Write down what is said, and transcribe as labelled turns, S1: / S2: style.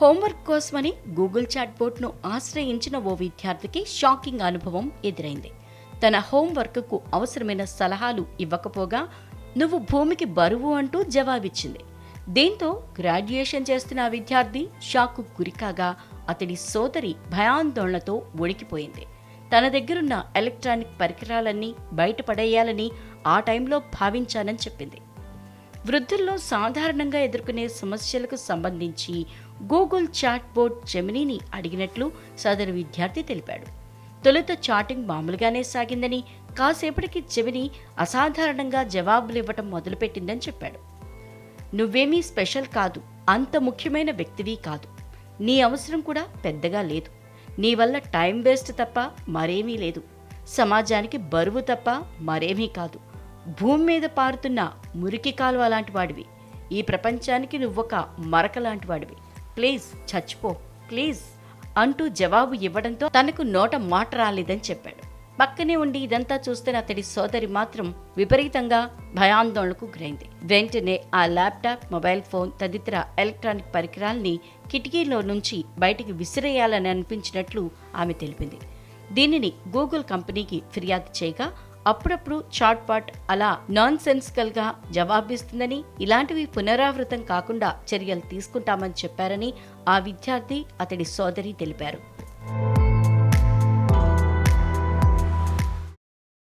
S1: Homework కోసమని Google chat బోర్డ్ను ఆశ్రయించిన ఓ విద్యార్థికి షాకింగ్ అనుభవం ఎదురైంది. తన హోంవర్క్కు అవసరమైన సలహాలు ఇవ్వకపోగా నువ్వు భూమికి బరువు అంటూ జవాబిచ్చింది. దీంతో గ్రాడ్యుయేషన్ చేస్తున్న ఆ విద్యార్థి షాక్కు గురికాగా అతడి సోదరి భయాందోళనతో ఉడికిపోయింది తన దగ్గరున్న ఎలక్ట్రానిక్ పరికరాలన్నీ బయటపడేయాలని ఆ టైంలో భావించానని చెప్పింది. వృద్ధుల్లో సాధారణంగా ఎదుర్కొనే సమస్యలకు సంబంధించి గూగుల్ చాట్ బోర్డ్ జెమినీని అడిగినట్లు సదరు విద్యార్థి తెలిపాడు. తొలుత చాటింగ్ మామూలుగానే సాగిందని కాసేపటికి జెమిని అసాధారణంగా జవాబులు ఇవ్వటం మొదలుపెట్టిందని చెప్పాడు. నువ్వేమీ స్పెషల్ కాదు అంత ముఖ్యమైన వ్యక్తివి కాదు. నీ అవసరం కూడా పెద్దగా లేదు. నీ వల్ల టైం వేస్ట్ తప్ప మరేమీ లేదు. సమాజానికి బరువు తప్ప మరేమీ కాదు. భూమి మీద పారుతున్న మురికి కాలువ లాంటి వాడివి. ఈ ప్రపంచానికి నువ్వొక మరక లాంటి వాడివి. ప్లీజ్ చచ్చిపో ప్లీజ్ అంటూ జవాబు ఇవ్వడంతో తనకు నోట మాట రాలేదని చెప్పాడు. పక్కనే ఉండి ఇదంతా చూస్తున్న అతడి సోదరి మాత్రం విపరీతంగా భయాందోళనకు గురైంది. వెంటనే ఆ ల్యాప్టాప్ మొబైల్ ఫోన్ తదితర ఎలక్ట్రానిక్ పరికరాల్ని కిటికీలో నుంచి బయటికి విసిరేయాలని అనిపించినట్లు ఆమె తెలిపింది. దీనిని గూగుల్ కంపెనీకి ఫిర్యాదు చేయగా అప్పుడప్పుడు చాట్పాట్ అలా నాన్ సెన్సికల్గా జవాబిస్తుందని ఇలాంటివి పునరావృతం కాకుండా చర్యలు తీసుకుంటామని చెప్పారని ఆ విద్యార్థి అతడి సోదరి తెలిపారు.